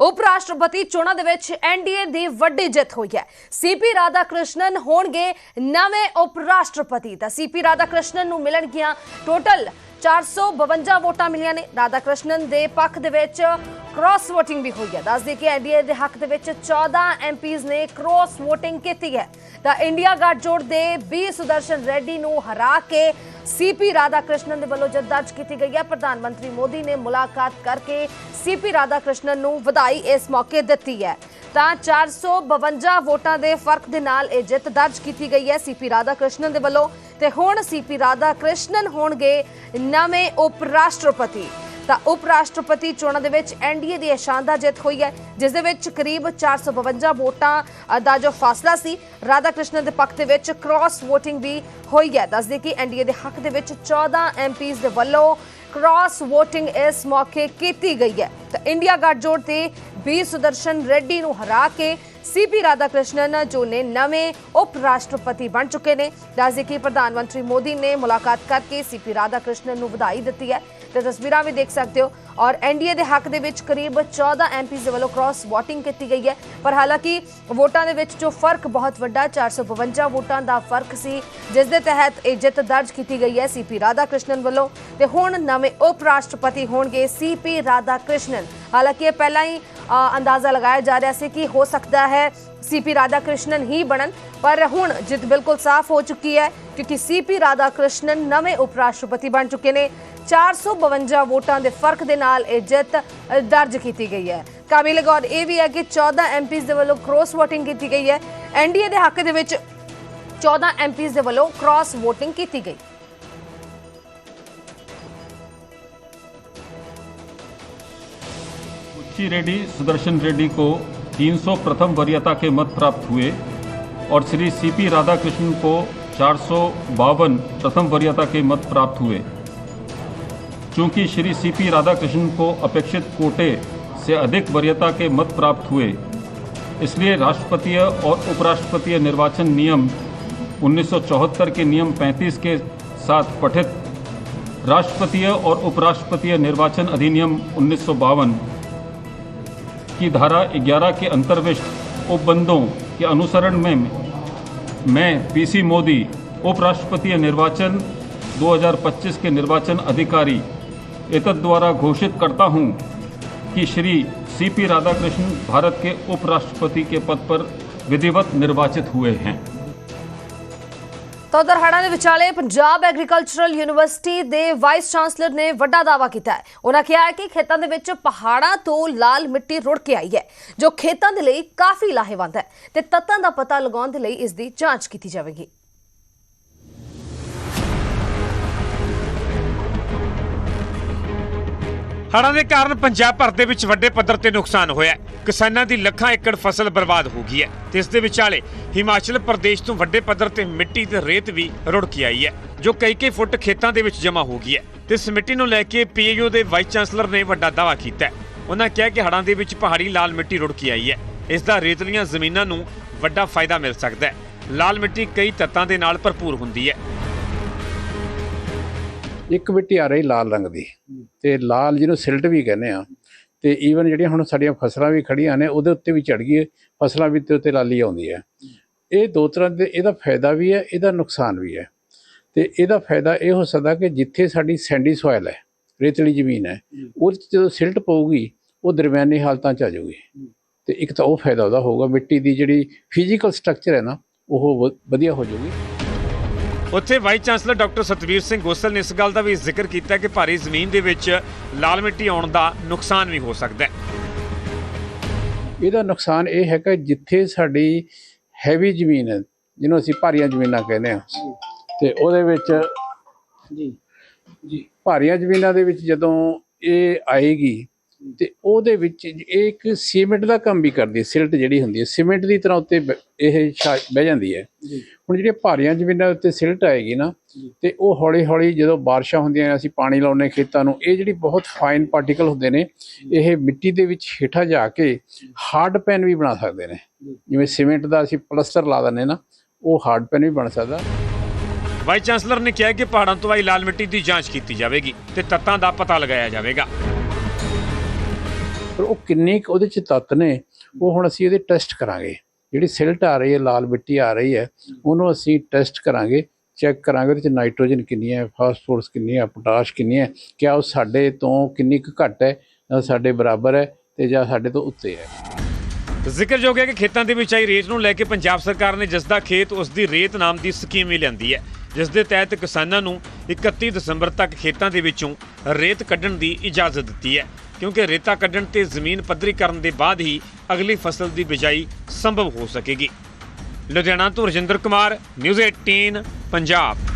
ਉਪ ਰਾਸ਼ਟਰਪਤੀ ਚੋਣਾਂ ਦੇ ਵਿੱਚ ਐਨਡੀਏ ਦੀ ਵੱਡੀ ਜਿੱਤ ਹੋਈ ਹੈ। ਸੀਪੀ ਰਾਧਾ ਕ੍ਰਿਸ਼ਨਨ ਹੋਣਗੇ ਨਵੇਂ ਉਪ ਰਾਸ਼ਟਰਪਤੀ ਤਾਂ ਸੀਪੀ ਰਾਧਾ ਕ੍ਰਿਸ਼ਨਨ ਨੂੰ ਮਿਲਣਗੀਆਂ ਟੋਟਲ 452 ਵੋਟਾਂ ਮਿਲੀਆਂ ਨੇ। ਰਾਧਾ ਕ੍ਰਿਸ਼ਨਨ ਦੇ ਪੱਖ ਦੇ ਵਿੱਚ ਕ੍ਰਾਸ VOTING ਵੀ ਹੋਈ ਹੈ। ਦੱਸਦੇ ਕਿ ਐਨਡੀਏ ਦੇ ਹੱਕ ਦੇ ਵਿੱਚ 14 ਐਮਪੀਜ਼ ਨੇ ਕ੍ਰਾਸ VOTING ਕੀਤੀ ਹੈ। ਤਾਂ ਇੰਡੀਆ ਗੱਠਜੋੜ ਦੇ ਬੀ ਸੁਦਰਸ਼ਨ ਰੈਡੀ ਨੂੰ ਹਰਾ ਕੇ ਸੀਪੀ ਰਾਧਾ ਕ੍ਰਿਸ਼ਨਨ ਦੇ ਵੱਲੋਂ ਜਿੱਤ ਦਰਜ ਕੀਤੀ ਗਈ ਹੈ, ਪ੍ਰਧਾਨ ਮੰਤਰੀ ਮੋਦੀ ਨੇ ਮੁਲਾਕਾਤ ਕਰਕੇ ਸੀਪੀ ਰਾਧਾ ਕ੍ਰਿਸ਼ਨਨ ਨੂੰ ਵਧਾਈ ਇਸ ਮੌਕੇ ਦਿੱਤੀ ਹੈ। ਤਾਂ 452 ਵੋਟਾਂ ਦੇ ਫ਼ਰਕ ਦੇ ਨਾਲ ਇਹ ਜਿੱਤ ਦਰਜ ਕੀਤੀ ਗਈ ਹੈ ਸੀਪੀ ਰਾਧਾ ਕ੍ਰਿਸ਼ਨਨ ਦੇ ਵੱਲੋਂ। ਤੇ ਹੁਣ ਸੀਪੀ ਰਾਧਾ ਕ੍ਰਿਸ਼ਨਨ ਹੋਣਗੇ ਨਵੇਂ ਉਪ ਰਾਸ਼ਟਰਪਤੀ ਤਾਂ ਉਪ ਰਾਸ਼ਟਰਪਤੀ ਚੋਣਾਂ ਦੇ ਵਿੱਚ ਐਨਡੀਏ ਦੀ ਇਹ ਸ਼ਾਨਦਾਰ ਜਿੱਤ ਹੋਈ ਹੈ, ਜਿਸ ਦੇ ਵਿੱਚ ਕਰੀਬ 452 ਵੋਟਾਂ ਦਾ ਜੋ ਫਾਸਲਾ ਸੀ ਰਾਧਾ ਕ੍ਰਿਸ਼ਨ ਦੇ ਪੱਖ ਦੇ ਵਿੱਚ ਕ੍ਰਾਸ VOTING ਵੀ ਹੋਈ ਹੈ। ਦੱਸਦੇ ਕਿ ਐਨਡੀਏ ਦੇ ਹੱਕ ਦੇ ਵਿੱਚ 14 ਐਮਪੀਜ਼ ਦੇ ਵੱਲੋਂ ਕ੍ਰਾਸ VOTING ਇਸ ਮੌਕੇ ਕੀਤੀ ਗਈ ਹੈ। ਤਾਂ ਇੰਡੀਆ ਗੱਠਜੋੜ ਤੇ ਬੀ ਸੁਦਰਸ਼ਨ ਰੈਡੀ ਨੂੰ ਹਰਾ ਕੇ ਸੀਪੀ ਰਾਧਾ ਕ੍ਰਿਸ਼ਨਨ ਜੋ ਨੇ ਨਵੇਂ ਉਪ ਰਾਸ਼ਟਰਪਤੀ ਬਣ ਚੁੱਕੇ ਨੇ। ਦੱਸਦੇ ਕਿ ਪ੍ਰਧਾਨ ਮੰਤਰੀ ਮੋਦੀ ਨੇ ਮੁਲਾਕਾਤ ਕਰਕੇ ਸੀਪੀ ਰਾਧਾ ਕ੍ਰਿਸ਼ਨਨ ਨੂੰ ਵਧਾਈ ਦਿੱਤੀ ਹੈ। ਤੇ ਤਸਵੀਰਾਂ ਵੀ ਦੇਖ ਸਕਦੇ ਹੋ। ਔਰ ਐਨਡੀਏ ਦੇ ਹੱਕ ਦੇ ਵਿੱਚ ਕਰੀਬ 14 ਐਮਪੀਜ਼ ਦੇ ਵੱਲੋਂ ਕ੍ਰਾਸ VOTING ਕੀਤੀ ਗਈ ਹੈ। ਪਰ ਹਾਲਾਂਕਿ ਵੋਟਾਂ ਦੇ ਵਿੱਚ ਜੋ ਫ਼ਰਕ ਬਹੁਤ ਵੱਡਾ 452 ਵੋਟਾਂ ਦਾ ਫ਼ਰਕ ਸੀ, ਜਿਸ ਦੇ ਤਹਿਤ ਇਹ ਜਿੱਤ ਦਰਜ ਕੀਤੀ ਗਈ ਹੈ ਸੀਪੀ ਰਾਧਾ ਕ੍ਰਿਸ਼ਨਨ ਵੱਲੋਂ। ਤੇ ਹੁਣ ਨਵੇਂ ਉਪ ਰਾਸ਼ਟਰਪਤੀ ਹੋਣਗੇ ਸੀਪੀ ਰਾਧਾ ਕ੍ਰਿਸ਼ਨਨ ਹਾਲਾਂਕਿ ਇਹ ਪਹਿਲਾਂ ਹੀ ਅੰਦਾਜ਼ਾ ਲਗਾਇਆ ਜਾ ਰਿਹਾ ਸੀ ਕਿ ਹੋ ਸਕਦਾ ਹੈ ਸੀਪੀ ਰਾਧਾ ਕ੍ਰਿਸ਼ਨਨ ਹੀ ਬਣਨ। ਪਰ ਹੁਣ ਜਿੱਤ ਬਿਲਕੁਲ ਸਾਫ਼ ਹੋ ਚੁੱਕੀ ਹੈ, ਕਿਉਂਕਿ ਸੀਪੀ ਰਾਧਾ ਕ੍ਰਿਸ਼ਨਨ ਨਵੇਂ ਉਪ ਰਾਸ਼ਟਰਪਤੀ ਬਣ ਚੁੱਕੇ ਨੇ। 452 ਵੋਟਾਂ ਦੇ ਫਰਕ ਦੇ ਨਾਲ ਇਹ ਜਿੱਤ ਅ, ਦਰਜ ਕੀਤੀ ਗਈ ਹੈ ਕਾਬਿਲ ਗੌਰ ਇਹ ਵੀ ਹੈ ਕਿ 14 ਐਮਪੀਜ਼ ਦੇ ਵੱਲੋਂ ਕ੍ਰਾਸ VOTING ਕੀਤੀ ਗਈ ਹੈ ਐਨਡੀਏ ਦੇ ਹੱਕ ਦੇ ਵਿੱਚ 14 ਐਮਪੀਜ਼ ਦੇ ਵੱਲੋਂ ਕ੍ਰਾਸ VOTING ਕੀਤੀ ਗਈ उच्ची रेड्डी सुदर्शन रेड्डी को 300 प्रथम वरीयता के मत प्राप्त हुए और श्री सीपी राधाकृष्णन को चार प्रथम वरीयता के मत प्राप्त हुए चूँकि श्री सीपी राधाकृष्णन को अपेक्षित कोटे से अधिक वरीयता के मत प्राप्त हुए। इसलिए राष्ट्रपतीय और उपराष्ट्रपतीय निर्वाचन नियम 1974 के नियम 35 के साथ पठित। राष्ट्रपतीय और उपराष्ट्रपतीय निर्वाचन अधिनियम उन्नीस सौ बावन की धारा 11 के अंतर्विष्ट उपबंधों के अनुसरण में मैं पीसी मोदी, उपराष्ट्रपतीय निर्वाचन 2025 के निर्वाचन अधिकारी एतद द्वारा घोषित करता हूं कि श्री सीपी राधाकृष्णन भारत के उपराष्ट्रपति के पद पर विधिवत निर्वाचित हुए हैं ਤਾਂ ਉਧਰ ਹੜ੍ਹਾਂ ਦੇ ਵਿਚਾਲੇ ਪੰਜਾਬ ਐਗਰੀਕਲਚਰਲ ਯੂਨੀਵਰਸਿਟੀ ਦੇ ਵਾਈਸ ਚਾਂਸਲਰ ਨੇ ਵੱਡਾ ਦਾਅਵਾ ਕੀਤਾ ਹੈ ਉਹਨਾਂ ਕਿਹਾ ਹੈ ਕਿ ਖੇਤਾਂ ਦੇ ਵਿੱਚ ਪਹਾੜਾਂ ਤੋਂ ਲਾਲ ਮਿੱਟੀ ਰੁੜ ਕੇ ਆਈ ਹੈ ਜੋ ਖੇਤਾਂ ਦੇ ਲਈ ਕਾਫੀ ਲਾਹੇਵੰਦ ਹੈ ਤੇ ਤੱਤਾਂ ਦਾ ਪਤਾ ਲਗਾਉਣ ਦੇ ਲਈ ਇਸ ਦੀ ਜਾਂਚ ਕੀਤੀ ਜਾਵੇਗੀ ਹੜ੍ਹਾਂ ਦੇ ਕਾਰਨ ਪੰਜਾਬ ਭਰ ਦੇ ਵਿੱਚ ਵੱਡੇ ਪੱਧਰ ਤੇ ਨੁਕਸਾਨ ਹੋਇਆ ਹੈ। ਕਿਸਾਨਾਂ ਦੀ ਲੱਖਾਂ ਏਕੜ ਫਸਲ ਬਰਬਾਦ ਹੋ ਗਈ ਹੈ ਤੇ ਇਸ ਦੇ ਵਿਚਾਲੇ ਹਿਮਾਚਲ ਪ੍ਰਦੇਸ਼ ਤੋਂ ਵੱਡੇ ਪੱਧਰ ਤੇ ਮਿੱਟੀ ਤੇ ਰੇਤ ਵੀ ਰੁੜ ਕੇ ਆਈ ਹੈ, ਜੋ ਕਈ ਕਈ ਫੁੱਟ ਖੇਤਾਂ ਦੇ ਵਿੱਚ ਜਮ੍ਹਾਂ ਹੋ ਗਈ ਹੈ। ਤੇ ਇਸ ਮਿੱਟੀ ਨੂੰ ਲੈ ਕੇ ਪੀਏਯੂ ਦੇ ਵਾਈਸ ਚਾਂਸਲਰ ਨੇ ਵੱਡਾ ਦਾਅਵਾ ਕੀਤਾ ਹੈ। ਉਹਨਾਂ ਕਿਹਾ ਕਿ ਹੜ੍ਹਾਂ ਦੇ ਵਿੱਚ ਪਹਾੜੀ ਲਾਲ ਮਿੱਟੀ ਰੁੜ ਕੇ ਆਈ ਹੈ। ਇਸ ਦਾ ਰੇਤਲੀਆਂ ਜ਼ਮੀਨਾਂ ਨੂੰ ਵੱਡਾ ਫਾਇਦਾ ਮਿਲ ਸਕਦਾ ਹੈ। ਲਾਲ ਮਿੱਟੀ ਕਈ ਤੱਤਾਂ ਦੇ ਨਾਲ ਭਰਪੂਰ ਹੁੰਦੀ ਹੈ। ਇੱਕ ਮਿੱਟੀ ਆ ਰਹੀ ਲਾਲ ਰੰਗ ਦੀ। ਤੇ ਲਾਲ ਜਿਹਨੂੰ ਸਿਲਟ ਵੀ ਕਹਿੰਦੇ ਆ। ਤੇ ਈਵਨ ਜਿਹੜੀਆਂ ਹੁਣ ਸਾਡੀਆਂ ਫਸਲਾਂ ਵੀ ਖੜੀਆਂ ਨੇ, ਉਹਦੇ ਉੱਤੇ ਵੀ ਚੜ ਗਈ, ਫਸਲਾਂ ਵੀ ਤੇ ਉੱਤੇ ਲਾਲੀ ਆਉਂਦੀ ਹੈ। ਇਹ ਦੋ ਤਰ੍ਹਾਂ ਦੇ, ਇਹਦਾ ਫਾਇਦਾ ਵੀ ਹੈ, ਇਹਦਾ ਨੁਕਸਾਨ ਵੀ ਹੈ। ਤੇ ਇਹਦਾ ਫਾਇਦਾ ਇਹ ਹੋ ਸਕਦਾ ਕਿ ਜਿੱਥੇ ਸਾਡੀ ਸੈਂਡੀ ਸੋਇਲ ਹੈ, ਰੇਤਲੀ ਜ਼ਮੀਨ ਹੈ ਉਹਦੇ 'ਚ ਜਦੋਂ ਸਿਲਟ ਪਊਗੀ, ਉਹ ਦਰਮਿਆਨੀ ਹਾਲਤਾਂ 'ਚ ਆ ਜਾਊਗੀ। ਤੇ ਇੱਕ ਤਾਂ ਉਹ ਫਾਇਦਾ ਉਹਦਾ ਹੋਊਗਾ, ਮਿੱਟੀ ਦੀ ਜਿਹੜੀ ਫਿਜ਼ੀਕਲ ਸਟਰਕਚਰ ਹੈ ਨਾ, ਉਹ ਵ- ਵਧੀਆ ਹੋ ਜਾਊਗੀ। ਉੱਥੇ vice chancellor doctor Satvir Singh Gosal ਨੇ ਇਸ ਗੱਲ ਦਾ ਵੀ ਜ਼ਿਕਰ ਕੀਤਾ ਕਿ ਭਾਰੀ ਜ਼ਮੀਨ ਦੇ ਵਿੱਚ ਲਾਲ ਮਿੱਟੀ ਆਉਣ ਦਾ ਨੁਕਸਾਨ ਵੀ ਹੋ ਸਕਦਾ ਹੈ। ਇਹਦਾ ਨੁਕਸਾਨ ਇਹ ਹੈ ਕਿ ਜਿੱਥੇ ਸਾਡੀ ਹੈਵੀ ਜ਼ਮੀਨ ਹੈ ਜਿਹਨੂੰ ਅਸੀਂ ਭਾਰੀਆਂ ਜ਼ਮੀਨਾਂ ਕਹਿੰਦੇ ਆ ਤੇ ਉਹਦੇ ਵਿੱਚ ਜੀ ਜੀ। ਭਾਰੀਆਂ ਜ਼ਮੀਨਾਂ ਦੇ ਵਿੱਚ ਜਦੋਂ ਇਹ ਆਏਗੀ ਤੇ ਉਹਦੇ ਵਿੱਚ ਇਹ ਇੱਕ ਸੀਮੈਂਟ ਦਾ ਕੰਮ ਵੀ ਕਰਦੀ ਹੈ ਸਿਲਟ ਜਿਹੜੀ ਹੁੰਦੀ ਹੈ। ਸੀਮੈਂਟ ਦੀ ਤਰ੍ਹਾਂ ਉੱਤੇ ਬ- ਇਹ ਛਾ- ਬਹਿ ਜਾਂਦੀ ਹੈ। ਹੁਣ ਜਿਹੜੀਆਂ ਭਾਰੀਆਂ ਜ਼ਮੀਨਾਂ ਉੱਤੇ ਸਿਲਟ ਆਏਗੀ ਨਾ ਤੇ ਉਹ ਹੌਲੀ ਹੌਲੀ ਜਦੋਂ ਬਾਰਿਸ਼ਾਂ ਹੁੰਦੀਆਂ ਅਸੀਂ ਪਾਣੀ ਲਾਉਨੇ ਖੇਤਾਂ ਨੂੰ ਇਹ ਜਿਹੜੀ ਬਹੁਤ ਫਾਈਨ ਪਾਰਟੀਕਲ ਹੁੰਦੇ ਨੇ ਇਹ ਮਿੱਟੀ ਦੇ ਵਿੱਚ ਹੇਠਾਂ ਜਾ ਕੇ ਹਾਰਡ ਪੈਨ ਵੀ ਬਣਾ ਸਕਦੇ ਨੇ। ਜਿਵੇਂ ਸੀਮੈਂਟ ਦਾ ਅਸੀਂ ਪਲਸਟਰ ਲਾ ਦਿੰਦੇ ਨਾ ਉਹ ਹਾਰਡ ਪੈਨ ਵੀ ਬਣ ਸਕਦਾ। ਵਾਈਸ ਚਾਂਸਲਰ ਨੇ ਕਿਹਾ ਕਿ ਪਹਾੜਾਂ ਤੋਂ ਆਈ ਲਾਲ ਮਿੱਟੀ ਦੀ ਜਾਂਚ ਕੀਤੀ ਜਾਵੇਗੀ ਤੇ ਤੱਤਾਂ ਦਾ ਪਤਾ ਲਗਾਇਆ ਜਾਵੇਗਾ। ਪਰ ਉਹ ਕਿੰਨੀ ਕੁ ਉਹਦੇ ਚ ਤੱਤ ਨੇ, ਉਹ ਹੁਣ ਅਸੀਂ ਇਹਦੇ ਟੈਸਟ ਕਰਾਂਗੇ। ਜਿਹੜੀ ਸਿਲਟ ਆ ਰਹੀ ਹੈ, ਲਾਲ ਮਿੱਟੀ ਆ ਰਹੀ ਹੈ, ਉਹਨੂੰ ਅਸੀਂ ਟੈਸਟ ਕਰਾਂਗੇ ਚੈੱਕ ਕਰਾਂਗੇ ਉਹਦੇ ਚ ਨਾਈਟ੍ਰੋਜਨ ਕਿੰਨੀ ਹੈ ਫਾਸਫੋਰਸ ਕਿੰਨੀ ਹੈ ਪੋਟਾਸ਼ ਕਿੰਨੀ ਹੈ, ਕਿਆ ਉਹ ਸਾਡੇ ਤੋਂ ਕਿੰਨੀ ਕੁ ਘੱਟ ਹੈ ਸਾਡੇ ਬਰਾਬਰ ਹੈ ਤੇ ਜਾਂ ਸਾਡੇ ਤੋਂ ਉੱਤੇ ਹੈ। ਜ਼ਿਕਰਯੋਗ ਹੈ ਕਿ ਖੇਤਾਂ ਦੇ ਵਿੱਚ ਆਈ ਰੇਤ ਨੂੰ ਲੈ ਕੇ ਪੰਜਾਬ ਸਰਕਾਰ ਨੇ ਜਿਸ ਦਾ ਖੇਤ ਉਸ ਦੀ ਰੇਤ ਨਾਮ ਦੀ ਸਕੀਮ ਵੀ ਲਿਆਂਦੀ ਹੈ ਜਿਸ ਦੇ ਤਹਿਤ ਕਿਸਾਨਾਂ ਨੂੰ 31 ਦਸੰਬਰ ਤੱਕ ਖੇਤਾਂ ਦੇ ਵਿੱਚੋਂ ਰੇਤ ਕੱਢਣ ਦੀ ਇਜਾਜ਼ਤ ਦਿੱਤੀ ਹੈ। ਕਿਉਂਕਿ ਰੇਤਾ ਕੱਢਣ ਤੇ ਜ਼ਮੀਨ ਪੱਧਰੀ ਕਰਨ ਦੇ ਬਾਅਦ ਹੀ ਅਗਲੀ ਫਸਲ ਦੀ ਬਿਜਾਈ ਸੰਭਵ ਹੋ ਸਕੇਗੀ। ਲੁਧਿਆਣਾ ਤੋਂ ਰਜਿੰਦਰ ਕੁਮਾਰ, ਨਿਊਜ਼ 18 ਪੰਜਾਬ।